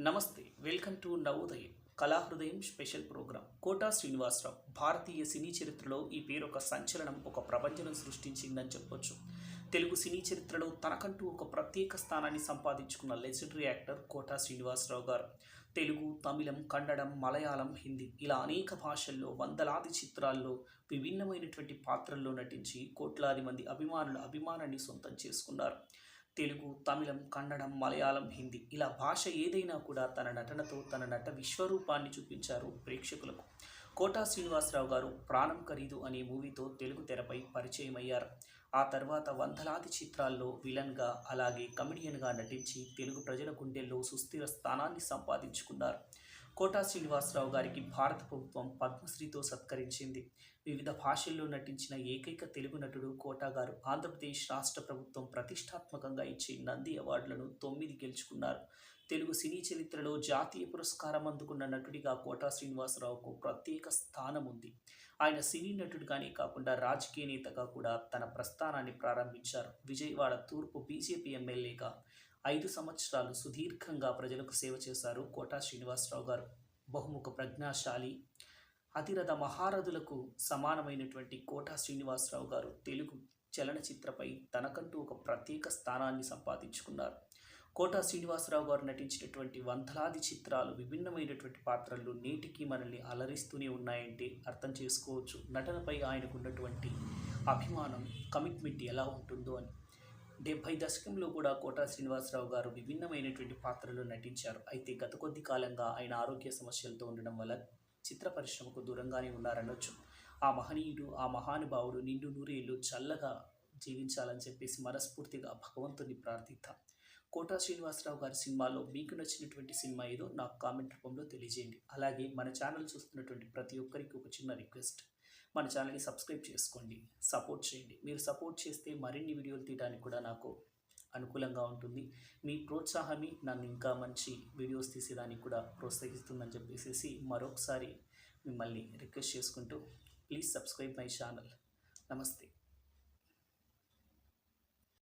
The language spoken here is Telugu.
నమస్తే welcome to Navodayam Kalahrudayam special program. Kota Srinivasarao భారతీయ సినీ చరిత్రలో ఈ పేరు ఒక సంచలనం ఒక ప్రపంచం సృష్టించిందని చెప్పొచ్చు. తెలుగు సినీ చరిత్రలో తనకంటూ ఒక ప్రత్యేక స్థానాన్ని సంపాదించుకున్న లెజెండరీ యాక్టర్ కోటా శ్రీనివాసరావు గారు. తెలుగు తమిళం కన్నడం మలయాళం హిందీ ఇలా అనేక భాషల్లో వందలాది చిత్రాల్లో విభిన్నమైనటువంటి పాత్రల్లో నటించి కోట్లాది మంది అభిమానుల అభిమానాన్ని సొంతం చేసుకున్నారు. తెలుగు తమిళం కన్నడం మలయాళం హిందీ ఇలా భాష ఏదైనా కూడా తన నటనతో తన నట విశ్వరూపాన్ని చూపించారు ప్రేక్షకులకు. కోటా శ్రీనివాసరావు గారు ప్రాణం ఖరీదు అనే మూవీతో తెలుగు తెరపై పరిచయం అయ్యారు ఆ తర్వాత వందలాది చిత్రాల్లో విలన్గా అలాగే కమెడియన్గా నటించి తెలుగు ప్రజల గుండెల్లో సుస్థిర స్థానాన్ని సంపాదించుకున్నారు. కోటా శ్రీనివాసరావు గారికి భారత ప్రభుత్వం పద్మశ్రీతో సత్కరించింది. వివిధ భాషల్లో నటించిన ఏకైక తెలుగు నటుడు కోటా గారు ఆంధ్రప్రదేశ్ రాష్ట్ర ప్రభుత్వం ప్రతిష్టాత్మకంగా ఇచ్చే నంది అవార్డులను తొమ్మిది గెలుచుకున్నారు. తెలుగు సినీ చరిత్రలో జాతీయ పురస్కారం అందుకున్న నటుడిగా కోటా శ్రీనివాసరావుకు ప్రత్యేక స్థానం ఉంది. ఆయన సినీ నటుడిగానే కాకుండా రాజకీయ నేతగా కూడా తన ప్రస్థానాన్ని ప్రారంభించారు. విజయవాడ తూర్పు బీజేపీ ఎమ్మెల్యేగా ఐదు సంవత్సరాలు సుదీర్ఘంగా ప్రజలకు సేవ చేశారు కోటా శ్రీనివాసరావు గారు. బహుముఖ ప్రజ్ఞాశాలి అతిరథ మహారథులకు సమానమైనటువంటి కోటా శ్రీనివాసరావు గారు తెలుగు చలనచిత్రపై తనకంటూ ఒక ప్రత్యేక స్థానాన్ని సంపాదించుకున్నారు. కోటా శ్రీనివాసరావు గారు నటించినటువంటి వందలాది చిత్రాలు విభిన్నమైనటువంటి పాత్రలు నేటికి మనల్ని అలరిస్తూనే ఉన్నాయంటే అర్థం చేసుకోవచ్చు. నటనపై ఆయనకు ఉన్నటువంటి అభిమానం కమిట్మెంట్ ఎలా ఉంటుందో అని. డెబ్భై దశకంలో కూడా కోటా శ్రీనివాసరావు గారు విభిన్నమైనటువంటి పాత్రలు నటించారు. అయితే గత కొద్ది కాలంగా ఆయన ఆరోగ్య సమస్యలతో ఉండడం వల్ల చిత్ర పరిశ్రమకు దూరంగానే ఉన్నారనొచ్చు. ఆ మహనీయుడు ఆ మహానుభావుడు నిండు నూరేళ్ళు చల్లగా జీవించాలని చెప్పేసి మనస్ఫూర్తిగా భగవంతుని ప్రార్థిద్దాం. కోటా శ్రీనివాసరావు గారి సినిమాలో మీకు నచ్చినటువంటి సినిమా ఏదో నాకు కామెంట్ రూపంలో తెలియజేయండి. అలాగే మన ఛానల్ చూస్తున్నటువంటి ప్రతి ఒక్కరికి ఒక చిన్న రిక్వెస్ట్. మన ఛానల్ని సబ్స్క్రైబ్ చేసుకోండి. సపోర్ట్ చేయండి. మీరు సపోర్ట్ చేస్తే మరిన్ని వీడియోలు తీయడానికి కూడా నాకు అనుకూలంగా ఉంటుంది. మీ ప్రోత్సాహమే నన్ను ఇంకా మంచి వీడియోస్ తీసేదానికి కూడా ప్రోత్సహిస్తుందని చెప్పేసి మరొకసారి మిమ్మల్ని రిక్వెస్ట్ చేసుకుంటూ ప్లీజ్ సబ్స్క్రైబ్ మై ఛానల్. నమస్తే.